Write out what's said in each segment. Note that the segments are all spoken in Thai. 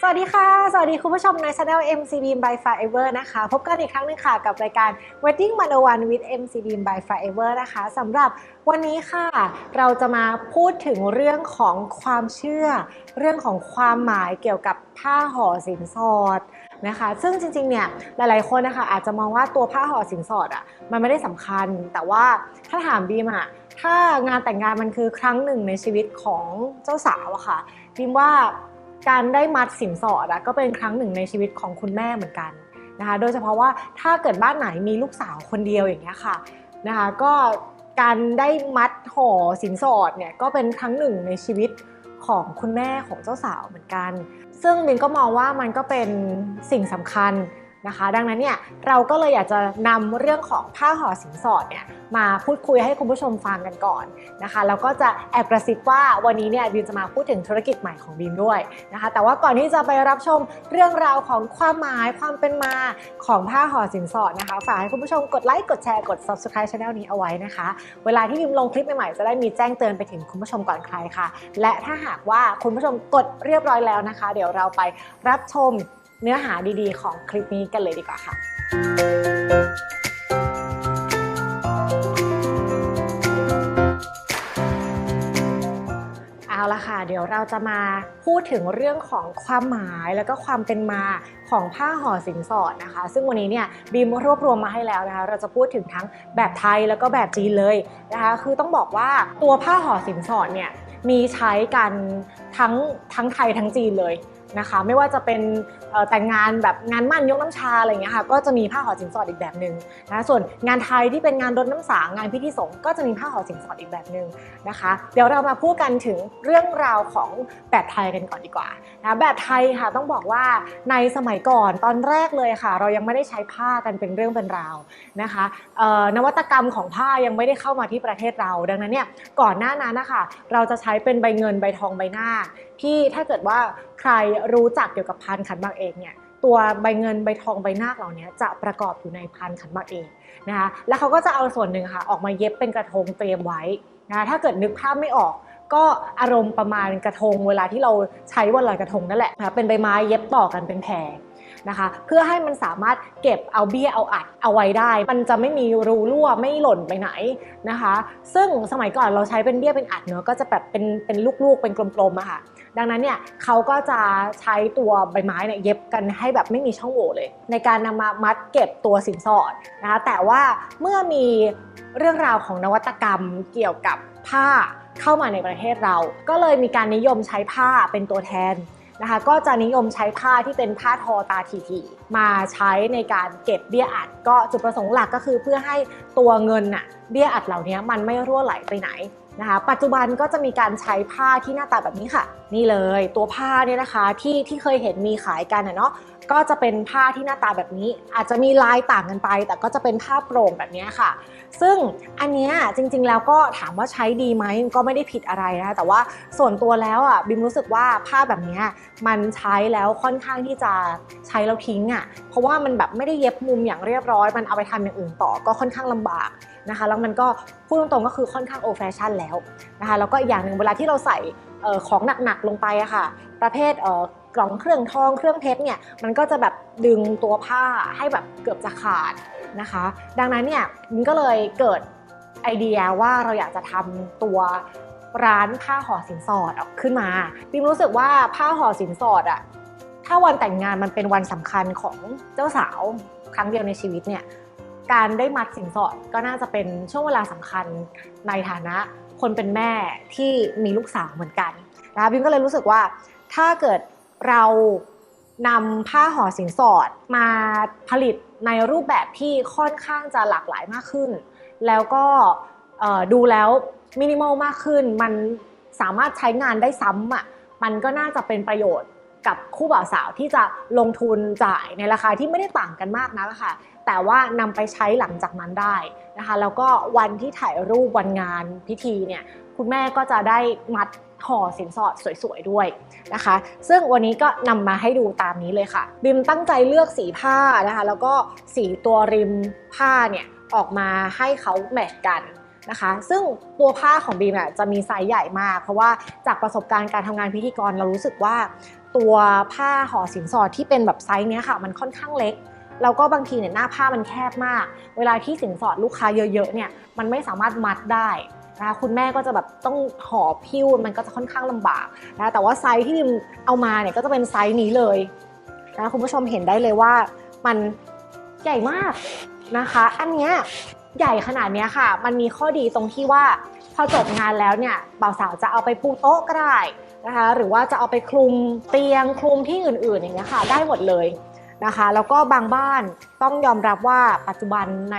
สวัสดีค่ะ สวัสดีคุณผู้ชมใน Channel MCB by Forever นะคะ พบกันอีกครั้งหนึงค่ะกับรายการ Wedding 101 with MCB by Forever นะคะสำหรับวันนี้ค่ะ เราจะมาพูดถึงเรื่องของความเชื่อ เรื่องของความหมายเกี่ยวกับผ้าห่อสินสอดนะคะ ซึ่งจริงๆ เนี่ยหลายๆ คนนะคะอาจจะมองว่าตัวผ้าห่อสินสอดอะมันไม่ได้สำคัญ แต่ว่าถ้าถามบีมอะถ้างานแต่งงานมันคือครั้งหนึ่งในชีวิตของเจ้าสาวอะค่ะบีมว่า การได้มัดสินสอดอะก็เป็นครั้งหนึ่งในชีวิตของคุณแม่เหมือนกันนะคะ โดยเฉพาะว่าถ้าเกิดบ้านไหนมีลูกสาวคนเดียวอย่างเงี้ยค่ะนะคะก็การได้มัดห่อสินสอดเนี่ยก็เป็นครั้งหนึ่งในชีวิตของคุณแม่ของเจ้าสาวเหมือนกัน ซึ่งบินก็มองว่ามันก็เป็นสิ่งสำคัญ นะคะ ดังนั้นเนี่ยเราก็เลยอยากจะนำเรื่องของผ้าห่อสินสอดเนี่ยมาพูดคุยให้คุณผู้ชมฟังกันก่อนนะคะแล้วก็จะแอบกระซิบว่าวันนี้เนี่ยบิมจะมาพูดถึงธุรกิจใหม่ของบิมด้วยนะคะ แต่ว่าก่อนที่จะไปรับชมเรื่องราวของความหมายความเป็นมาของผ้าห่อสินสอดนะคะฝากให้คุณผู้ชมกดไลค์กดแชร์กด subscribe channel นี้เอาไว้นะคะ เวลาที่บิมลงคลิปใหม่ๆจะได้มีแจ้งเตือนไปถึงคุณผู้ชมก่อนใครค่ะ และถ้าหากว่าคุณผู้ชมกดเรียบร้อยแล้วนะคะ เดี๋ยวเราไปรับชม เนื้อหาดีๆ ของคลิปนี้กันเลยดีกว่าค่ะ เอาละค่ะ เดี๋ยวเราจะมาพูดถึงเรื่องของความหมายแล้วก็ความเป็นมาของผ้าห่อสินสอดนะคะ ซึ่งวันนี้เนี่ยบีมรวบรวมมาให้แล้วนะคะ เราจะพูดถึงทั้งแบบไทยแล้วก็แบบจีนเลยนะคะ คือต้องบอกว่าตัวผ้าห่อสินสอดเนี่ยมีใช้กันทั้งทั้งไทยทั้งจีนเลย นะคะ ไม่ว่าจะเป็นแต่งงานแบบงานมั่นยกน้ำชาอะไรเงี้ยค่ะก็จะมีผ้าห่อสินสอดอีกแบบหนึ่งนะส่วนงานไทยที่เป็นงานรดน้ำสางงานพิธีสงฆ์ก็จะมีผ้าห่อสินสอดอีกแบบหนึ่งนะคะ เดี๋ยวเรามาพูดกันถึงเรื่องราวของแบบไทยกันก่อนดีกว่านะแบบไทยค่ะต้องบอกว่าในสมัยก่อนตอนแรกเลยค่ะ เรายังไม่ได้ใช้ผ้ากันเป็นเรื่องเป็นราวนะคะนวัตกรรมของผ้ายังไม่ได้เข้ามาที่ประเทศเรา ดังนั้นเนี่ยก่อนหน้านั้นนะคะเราจะใช้เป็นใบเงินใบทองใบหน้าที่ถ้าเกิดว่า รรู้จักเกี่ยวกับพันขันหมากเอกเนี่ยตัวใบเงินใบทองใบนาคเหล่านี้จะประกอบอยู่ในพันขันหมากเอกนะคะแล้วเขาก็จะเอาส่วนหนึ่งค่ะออกมาเย็บเป็นกระทงเตรียมไว้นะถ้าเกิดนึกภาพไม่ออกก็อารมณ์ประมาณกระทงเวลาที่เราใช้วันลอยกระทงนั่นแหละนะคะเป็นใบไม้เย็บต่อกันเป็นแพรนะคะ เพื่อให้มันสามารถเก็บเอาเบี้ยเอาอัดเอาไว้ได้ มันจะไม่มีรูรั่วไม่หล่นไปไหนนะคะ ซึ่งสมัยก่อนเราใช้เป็นเบี้ยเป็นอัดเนอะก็จะแบบเป็นเป็นลูกๆเป็นกลมๆอะค่ะ ดังนั้นเนี่ยเขาก็จะใช้ตัวใบไม้เนี่ยเย็บกันให้แบบไม่มีช่องโหว่เลย ในการนำมามัดเก็บตัวสินสอดนะคะแต่ว่าเมื่อมีเรื่องราวของนวัตกรรมเกี่ยวกับผ้าเข้ามาในประเทศเรา ก็เลยมีการนิยมใช้ผ้าเป็นตัวแทนนะคะก็จะนิยมใช้ผ้าที่เป็นผ้าทอตาทีๆมาใช้ในการเก็บเบี้ยอัด ก็จุดประสงค์หลักก็คือเพื่อให้ตัวเงินน่ะเบี้ยอัดเหล่านี้มันไม่รั่วไหลไปไหน นะคะปัจจุบันก็จะมีการใช้ผ้าที่หน้าตาแบบนี้ค่ะ นี่เลยตัวผ้าเนี่ยนะคะที่ที่เคยเห็นมีขายกันเนาะก็จะเป็นผ้าที่หน้าตาแบบนี้ อาจจะมีลายต่างกันไป แต่ก็จะเป็นผ้าโปร่งแบบนี้ค่ะ ซึ่งอันนี้จริงๆแล้วก็ถามว่าใช้ดีไหมก็ไม่ได้ผิดอะไรนะแต่ว่าส่วนตัวแล้วอะบิมรู้สึกว่าผ้าแบบนี้มันใช้แล้วค่อนข้างที่จะใช้แล้วทิ้งอะเพราะว่ามันแบบไม่ได้เย็บมุมอย่างเรียบร้อย มันเอาไปทำอย่างอื่นต่อก็ค่อนข้างลำบาก นะคะแล้วมันก็พูดตรงๆก็คือค่อนข้างโอแฟชั่นแล้วนะคะแล้วก็อีกอย่างหนึ่งเวลาที่เราใส่ของหนักๆลงไปอะค่ะ ประเภทเกล่องเครื่องทองเครื่องเพชรเนี่ยมันก็จะแบบดึงตัวผ้าให้แบบเกือบจะขาดนะคะ ดังนั้นเนี่ยมันก็เลยเกิดไอเดียว่าเราอยากจะทำตัวร้านผ้าห่อสินสอดออกขึ้นมาบิมรู้สึกว่าผ้าห่อสินสอดอะถ้าวันแต่งงานมันเป็นวันสำคัญของเจ้าสาวครั้งเดียวในชีวิตเนี่ย การได้มัดสินสอดก็น่าจะเป็นช่วงเวลาสำคัญในฐานะคนเป็นแม่ที่มีลูกสาวเหมือนกันนะบิมก็เลยรู้สึกว่าถ้าเกิดเรานำผ้าห่อสินสอดมาผลิตในรูปแบบที่ค่อนข้างจะหลากหลายมากขึ้น แล้วก็ดูแล้วมินิมอลมากขึ้น มันสามารถใช้งานได้ซ้ำอะมันก็น่าจะเป็นประโยชน์ กับคู่บ่าวสาวที่จะลงทุนจ่ายในราคาที่ไม่ได้ต่างกันมากนักค่ะ แต่ว่านำไปใช้หลังจากนั้นได้นะคะ แล้วก็วันที่ถ่ายรูปวันงานพิธีเนี่ยคุณแม่ก็จะได้มัดห่อสินสอดสวยๆด้วยนะคะ ซึ่งวันนี้ก็นำมาให้ดูตามนี้เลยค่ะ บิมตั้งใจเลือกสีผ้านะคะ แล้วก็สีตัวริมผ้าเนี่ยออกมาให้เขาแมทกันนะคะ ซึ่งตัวผ้าของบีมอะจะมีไซส์ใหญ่มาก เพราะว่าจากประสบการณ์การทำงานพิธีกรเรารู้สึกว่า ตัวผ้าห่อสินสอดที่เป็นแบบไซส์เนี้ยค่ะ มันค่อนข้างเล็ก แล้วก็บางทีเนี่ยหน้าผ้ามันแคบมาก เวลาที่สินสอดลูกค้าเยอะๆเนี่ยมันไม่สามารถมัดได้นะคุณแม่ก็จะแบบต้องหอบพิ้วมันก็จะค่อนข้างลำบากนะแต่ว่าไซส์ที่บิมเอามาเนี่ยก็จะเป็นไซส์นี้เลยนะคุณผู้ชมเห็นได้เลยว่ามันใหญ่มากนะคะ อันเนี้ยใหญ่ขนาดเนี้ยค่ะ มันมีข้อดีตรงที่ว่า พอจบงานแล้วเนี่ยบ่าวสาวจะเอาไปปูโต๊ะก็ได้นะคะหรือว่าจะเอาไปคลุมเตียงคลุมที่อื่นๆอย่างเงี้ยค่ะได้หมดเลยนะคะแล้วก็บางบ้านต้องยอมรับว่าปัจจุบันใน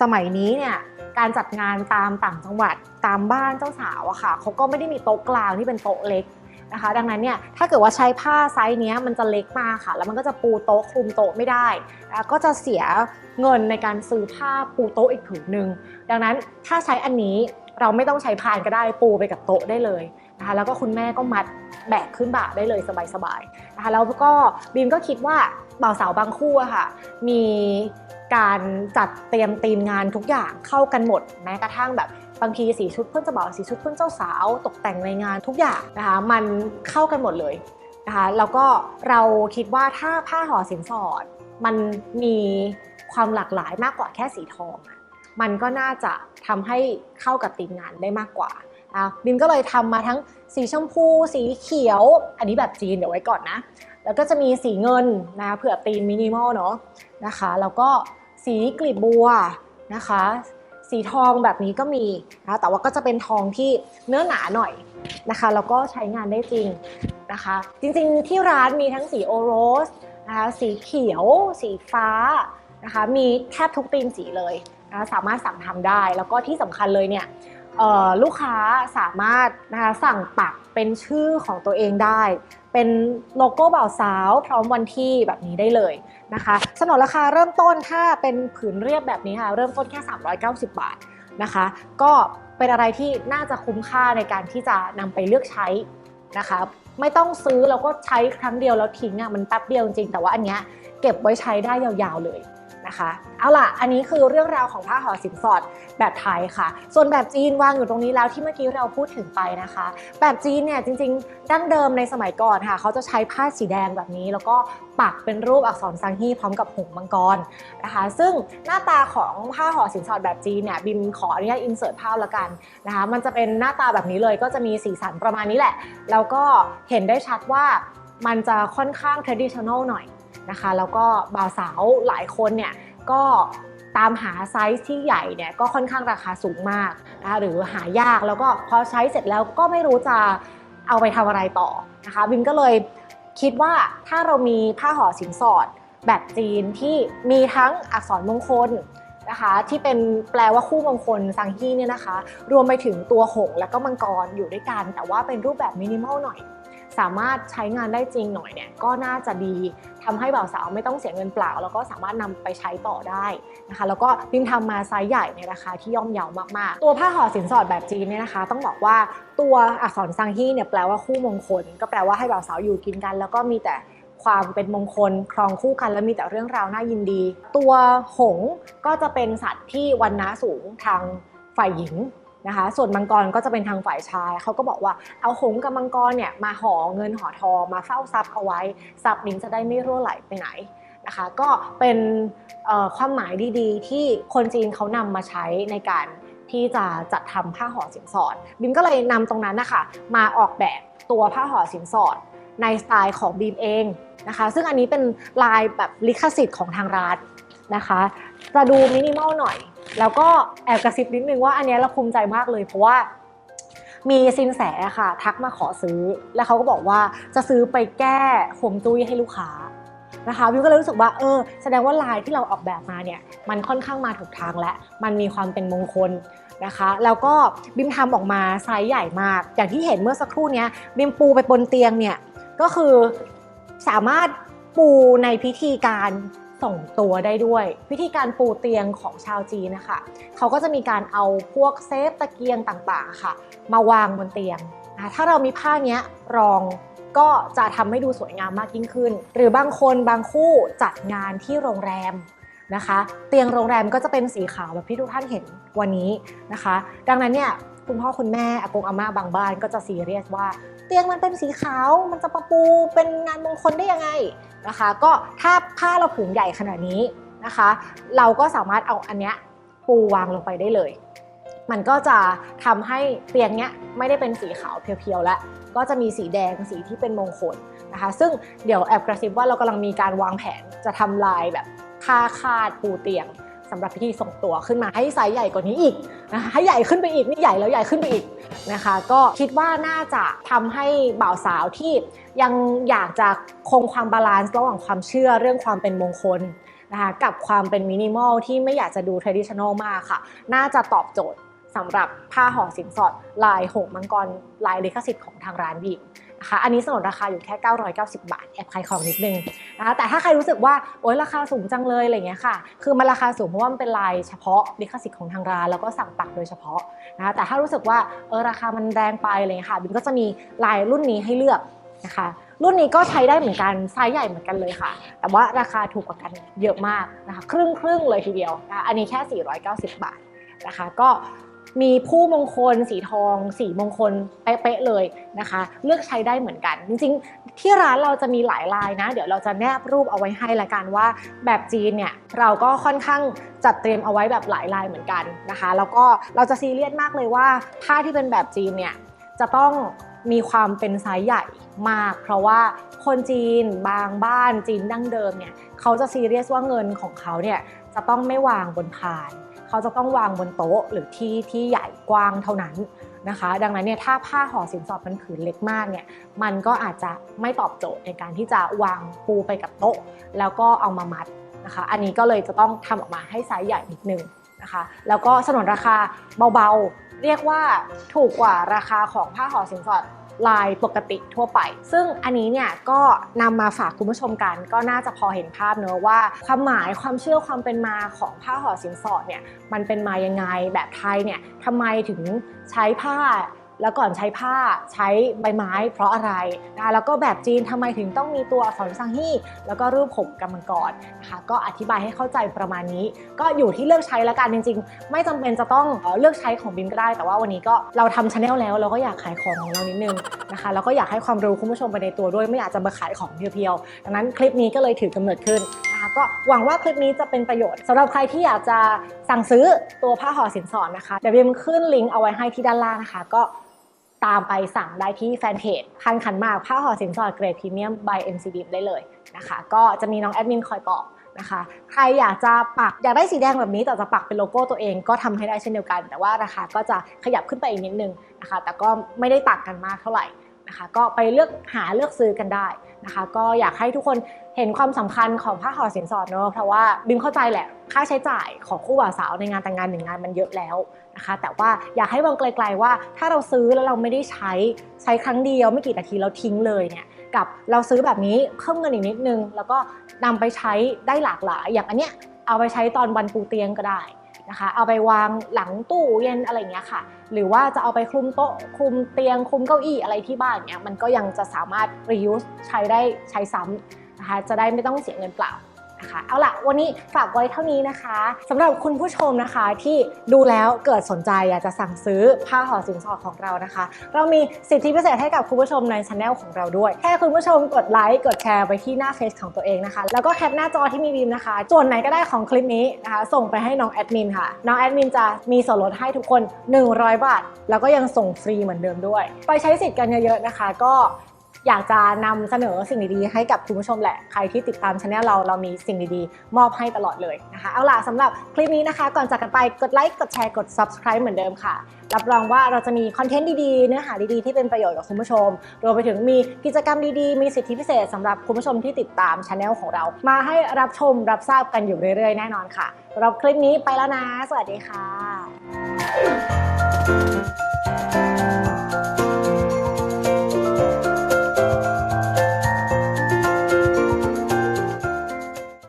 สมัยนี้เนี่ยการจัดงานตามต่างจังหวัดตามบ้านเจ้าสาวอะค่ะเขาก็ไม่ได้มีโต๊ะกลางที่เป็นโต๊ะเล็กนะคะ ดังนั้นเนี่ยถ้าเกิดว่าใช้ผ้าไซส์นี้มันจะเล็กมากค่ะ แล้วมันก็จะปูโต๊ะคลุมโต๊ะไม่ได้นะคะก็จะเสียเงินในการซื้อผ้าปูโต๊ะอีกผืนหนึ่งดังนั้นถ้าใช้อันนี้ เราไม่ต้องใช้พานก็ได้ปูไปกับโต๊ะได้เลยนะคะแล้วก็คุณแม่ก็มัดแบกขึ้นบ่าได้เลยสบายๆนะคะแล้วก็บีมก็คิดว่าบ่าวสาวบางคู่อะค่ะ มีการจัดเตรียมตีมงานทุกอย่างเข้ากันหมด แม้กระทั่งแบบบางทีสีชุดเพื่อนเจ้าบ่าวสีชุดเพื่อนเจ้าสาว ตกแต่งในงานทุกอย่างนะคะมันเข้ากันหมดเลยนะคะแล้วก็เราคิดว่าถ้าผ้าห่อสินสอด มันมีความหลากหลายมากกว่าแค่สีทองอะ มันก็น่าจะทำให้เข้ากับตีมงานได้มากกว่าอะบิมก็เลยทำมาทั้งสีชมพู สีเขียว อันนี้แบบจีนเดี๋ยวไว้ก่อนนะ แล้วก็จะมีสีเงินนะเผื่อตีมมินิมอลเนาะนะคะ แล้วก็สีกลีบบัวนะคะ สีทองแบบนี้ก็มีนะแต่ว่าก็จะเป็นทองที่เนื้อหนาหน่อยนะคะ แล้วก็ใช้งานได้จริงนะคะ จริงๆที่ร้านมีทั้งสีโอโรสนะคะ สีเขียว สีฟ้านะคะ มีแทบทุกธีมสีเลย นะสามารถสั่งทำได้ แล้วก็ที่สำคัญเลยเนี่ยลูกค้าสามารถนะคะสั่งปักเป็นชื่อของตัวเองได้ เป็นโลโก้บ่าวสาว พร้อมวันที่แบบนี้ได้เลยนะคะสนนราคาเริ่มต้นถ้าเป็นผืนเรียบแบบนี้ค่ะเริ่มต้นแค่ 390 บาทนะคะ ก็เป็นอะไรที่น่าจะคุ้มค่าในการที่จะนำไปเลือกใช้นะคะไม่ต้องซื้อแล้วก็ใช้ครั้งเดียวแล้วทิ้งอะมันแป๊บเดียวจริงแต่ว่าอันเนี้ยเก็บไว้ใช้ได้ยาวๆเลย นะคะ เอาล่ะ อันนี้คือเรื่องราวของผ้าห่อสินสอดแบบไทยค่ะ ส่วนแบบจีนวางอยู่ตรงนี้แล้วที่เมื่อกี้เราพูดถึงไปนะคะ แบบจีนเนี่ยจริงๆ ดั้งเดิมในสมัยก่อนค่ะ เขาจะใช้ผ้าสีแดงแบบนี้ แล้วก็ปักเป็นรูปอักษรซังฮีพร้อมกับหงมังกรนะคะ ซึ่งหน้าตาของผ้าห่อสินสอดแบบจีนเนี่ยบิมขออนุญาตอินเสิร์ตภาพละกันนะคะ มันจะเป็นหน้าตาแบบนี้เลย ก็จะมีสีสันประมาณนี้แหละ แล้วก็เห็นได้ชัดว่ามันจะค่อนข้าง traditional หน่อย นะคะ แล้วก็บ่าวสาวหลายคนเนี่ยก็ตามหาไซส์ที่ใหญ่เนี่ยก็ค่อนข้างราคาสูงมากนะคะหรือหายากแล้วก็พอใช้เสร็จแล้วก็ไม่รู้จะเอาไปทำอะไรต่อนะคะบิมก็เลยคิดว่าถ้าเรามีผ้าห่อสินสอดแบบจีนที่มีทั้งอักษรมงคลนะคะที่เป็นแปลว่าคู่มงคลซังฮีเนี่ยนะคะ รวมไปถึงตัวหงและก็มังกรอยู่ด้วยกัน แต่ว่าเป็นรูปแบบมินิมอลหน่อย สามารถใช้งานได้จริงหน่อยเนี่ยก็น่าจะดีทำให้บ่าวสาวไม่ต้องเสียเงินเปล่า แล้วก็สามารถนำไปใช้ต่อได้นะคะแล้วก็พิมทำมาไซส์ใหญ่ในราคาที่ย่อมเยาวมากๆ ตัวผ้าห่อสินสอดแบบจีนเนี่ยนะคะ ต้องบอกว่าตัวอักษรซังฮี่เนี่ยแปลว่าคู่มงคล ก็แปลว่าให้บ่าวสาวอยู่กินกัน แล้วก็มีแต่ความเป็นมงคลครองคู่กันและมีแต่เรื่องราวน่ายินดี ตัวหงก็จะเป็นสัตว์ที่วันนะสูงทางฝ่ายหญิง นะคะ ส่วนมังกรก็จะเป็นทางฝ่ายชาย เขาก็บอกว่าเอาหงกับมังกรเนี่ยมาห่อเงินห่อทองมาเฝ้าทรัพย์เอาไว้ทรัพย์นี้จะได้ไม่รั่วไหลไปไหนนะคะก็เป็นความหมายดีๆ ที่คนจีนเขานำมาใช้ในการที่จะจัดทำผ้าห่อสินสอด บิมก็เลยนำตรงนั้นนะคะมาออกแบบตัวผ้าห่อสินสอด ในสไตล์ของบีมเองนะคะ ซึ่งอันนี้เป็นลายแบบลิขสิทธิ์ของทางร้านนะคะ จะดูมินิมอลหน่อย แล้วก็แอบกระซิบนิดนึงว่าอันนี้เราภูมิใจมากเลย เพราะว่ามีสินแสค่ะ ทักมาขอซื้อ แล้วเขาก็บอกว่าจะซื้อไปแก้ห่วงจุ้ยให้ลูกค้านะคะวิวก็เลยรู้สึกว่าเออแสดงว่าลายที่เราออกแบบมาเนี่ยมันค่อนข้างมาถูกทางและ มันมีความเป็นมงคลนะคะ แล้วก็บิมทำออกมาไซส์ใหญ่มาก อย่างที่เห็นเมื่อสักครู่นี้บิมปูไปบนเตียงเนี่ยก็คือสามารถปูในพิธีการ ส่งตัวได้ด้วย วิธีการปูเตียงของชาวจีนนะคะเขาก็จะมีการเอาพวกเซฟตะเกียงต่างๆค่ะ มาวางบนเตียงนะถ้าเรามีผ้านี้รองก็จะทำให้ดูสวยงามมากยิ่งขึ้น หรือบางคนบางคู่จัดงานที่โรงแรมนะคะ เตียงโรงแรมก็จะเป็นสีขาวแบบที่ทุกท่านเห็นวันนี้นะคะ ดังนั้นเนี่ยคุณพ่อคุณแม่อากงอาม่าบางบ้านก็จะซีเรียสว่า ตียงมันเป็นสีขาว มันจะประปูเป็นงานมงคลได้ยังไงนะคะ ก็ถ้าผ้าเราผืนใหญ่ขนาดนี้นะคะ เราก็สามารถเอาอันเนี้ยปูวางลงไปได้เลย มันก็จะทำให้เตียงเนี้ยไม่ได้เป็นสีขาวเพียวๆแล้วก็จะมีสีแดงสีที่เป็นมงคลนะคะ ซึ่งเดี๋ยวแอบกระซิบว่าเรากำลังมีการวางแผนจะทำลายแบบค่าคาดปูเตียง สำหรับพิธีส่งตัวขึ้นมาให้ไซส์ใหญ่กว่านี้อีกนะคะให้ใหญ่ขึ้นไปอีกนี่ใหญ่แล้วใหญ่ขึ้นไปอีกนะคะ ก็คิดว่าน่าจะทำให้บ่าวสาวที่ยังอยากจะคงความบาลานซ์ระหว่างความเชื่อเรื่องความเป็นมงคลนะคะกับความเป็นมินิมอลที่ไม่อยากจะดูทรดิชันลมากค่ะ น่าจะตอบโจทย์สำหรับผ้าห่อสินสอดลายหงมังกรลายลิขสิทธิ์ของทางร้านบีม นะคะอันนี้สนนราคาอยู่แค่ 990 บาท แอบขายของนิดนึงนะคะแต่ถ้าใครรู้สึกว่าโอ๊ยราคาสูงจังเลยอะไรเงี้ยค่ะ คือมันราคาสูงเพราะว่ามันเป็นลายเฉพาะลิขสิทธิ์ของทางร้านแล้วก็สั่งปักโดยเฉพาะนะคะแต่ถ้ารู้สึกว่าเออราคามันแรงไปอะไรเงี้ยค่ะบิมก็จะมีลายรุ่นนี้ให้เลือกนะคะรุ่นนี้ก็ใช้ได้เหมือนกันไซส์ใหญ่เหมือนกันเลยค่ะ แต่ว่าราคาถูกกว่ากันเยอะมากนะคะครึ่งครึ่งๆเลยทีเดียวนะะอันนี้แค่ 490 บาทนะคะก็ มีผู้มงคลสีทองสีมงคลเป๊ะๆเลยนะคะ เลือกใช้ได้เหมือนกัน จริงๆ ที่ร้านเราจะมีหลายลายนะ เดี๋ยวเราจะแนบรูปเอาไว้ให้ละกันว่า แบบจีนเนี่ยเราก็ค่อนข้างจัดเตรียมเอาไว้แบบหลายลายเหมือนกันนะคะ แล้วก็เราจะซีเรียสมากเลยว่าผ้าที่เป็นแบบจีนเนี่ยจะต้องมีความเป็นไซส์ใหญ่มาก เพราะว่าคนจีนบางบ้านจีนดั้งเดิมเนี่ยเขาจะซีเรียสว่าเงินของเขาเนี่ยจะต้องไม่วางบนพาน เขาจะต้องวางบนโต๊ะหรือที่ที่ใหญ่กว้างเท่านั้นนะคะ ดังนั้นเนี่ยถ้าผ้าห่อสินสอดมันผืนเล็กมากเนี่ยมันก็อาจจะไม่ตอบโจทย์ในการที่จะวางปูไปกับโต๊ะ แล้วก็เอามามัดนะคะ อันนี้ก็เลยจะต้องทำออกมาให้ไซส์ใหญ่นิดนึงนะคะแล้วก็สนนราคาเบาๆ เรียกว่าถูกกว่าราคาของผ้าห่อสินสอด ลายปกติทั่วไป ซึ่งอันนี้เนี่ยก็นำมาฝากคุณผู้ชมกันก็น่าจะพอเห็นภาพเนอะว่า ความหมายความเชื่อความเป็นมาของผ้าห่อสินสอดเนี่ยมันเป็นมายังไงแบบไทยเนี่ยทำไมถึงใช้ผ้า แล้วก่อนใช้ผ้าใช้ใบไม้ เพราะอะไรนะคะแล้วก็แบบจีนทำไมถึงต้องมีตัวอักษรซังฮี่แล้วก็รูปผมกำมังกรนะคะก็อธิบายให้เข้าใจประมาณนี้ ก็อยู่ที่เลือกใช้แล้วกันจริง ๆ ไม่จำเป็นจะต้องเลือกใช้ของบิมก็ได้ แต่ว่าวันนี้ก็เราทำชาแนลแล้วเราก็อยากขายของของเรานิดนึงนะคะแล้วก็อยากให้ความรู้คุณผู้ชมไปในตัวด้วยไม่อยากจะมาขายของเพียวๆดังนั้นคลิปนี้ก็เลยถือกำเนิดขึ้นนะคะก็หวังว่าคลิปนี้จะเป็นประโยชน์สำหรับใครที่อยากจะสั่งซื้อตัวผ้าห่อสินสอดนะคะเดี๋ยวบิมขึ้นลิงก์เอาไว้ให้ที่ด้านล่างนะคะ ก็ ตามไปสั่งได้ที่แฟนเพจคันขันมากผ้าห่อสินสอดเกรดพรีเมียม by MCB ได้เลยนะคะ ก็จะมีน้องแอดมินคอยตอบนะคะ ใครอยากจะปักอยากได้สีแดงแบบนี้แต่จะปักเป็นโลโก้ตัวเองก็ทำให้ได้เช่นเดียวกัน แต่ว่าราคาก็จะขยับขึ้นไปอีกนิดนึงนะคะ แต่ก็ไม่ได้ต่างกันมากเท่าไหร่นะคะ ก็ไปเลือกหาเลือกซื้อกันได้นะคะ ก็อยากให้ทุกคนเห็นความสำคัญของผ้าห่อสินสอดเนอะเพราะว่าบิมเข้าใจแหละค่าใช้จ่ายของคู่บ่าวสาวในงานแต่งงานหนึ่งงานมันเยอะแล้ว นะคะ แต่ว่าอยากให้มองไกลๆว่า ถ้าเราซื้อแล้วเราไม่ได้ใช้ใช้ครั้งเดียวไม่กี่นาทีเราทิ้งเลยเนี่ยกับเราซื้อแบบนี้เพิ่มเงินอีกนิดนึง แล้วก็นำไปใช้ได้หลากหลาย อย่างอันเนี้ยเอาไปใช้ตอนวันปูเตียงก็ได้นะคะเอาไปวางหลังตู้เย็นอะไรเงี้ยค่ะ หรือว่าจะเอาไปคลุมโต๊ะคลุมเตียงคลุมเก้าอี้อะไรที่บ้านเนี้ยมันก็ยังจะสามารถ reuse ใช้ได้ใช้ซ้ำนะคะจะได้ไม่ต้องเสียเงินเปล่า นะคะ เอาล่ะ วันนี้ฝากไว้เท่านี้นะคะสำหรับคุณผู้ชมนะคะที่ดูแล้วเกิดสนใจอยากจะสั่งซื้อผ้าห่อสินสอดของเรานะคะ เรามีสิทธิพิเศษให้กับคุณผู้ชมในช anel ของเราด้วย แค่คุณผู้ชมกดไลค์กดแชร์ไปที่หน้าเฟซของตัวเองนะคะ แล้วก็แคปหน้าจอที่มีบีมนะคะ ส่วนไหนก็ได้ของคลิปนี้นะคะ ส่งไปให้น้องแอดมินค่ะ น้องแอดมินจะมีส่วนลดให้ทุกคน 100 บาท แล้วก็ยังส่งฟรีเหมือนเดิมด้วย ไปใช้สิทธิ์กันเยอะๆนะคะ ก็ อยากจะนำเสนอสิ่งดีๆให้กับคุณผู้ชมแหละ ใครที่ติดตามช anel เราเรามีสิ่งดีๆ มอบให้ตลอดเลยนะคะ เอาล่ะสำหรับคลิปนี้นะคะ ก่อนจากกันไปกดไลค์กดแชร์กด subscribe เหมือนเดิมค่ะ รับรองว่าเราจะมีคอนเทนต์ดีๆ เนื้อหาดีๆ ที่เป็นประโยชน์กับคุณผู้ชม รวมไปถึงมีกิจกรรมดีๆ มีสิทธิพิเศษสำหรับคุณผู้ชมที่ติดตามช anel ของเรา มาให้รับชมรับทราบกันอยู่เรื่อยๆ แน่นอนค่ะสำหรับคลิปนี้ไปแล้วนะ สวัสดีค่ะ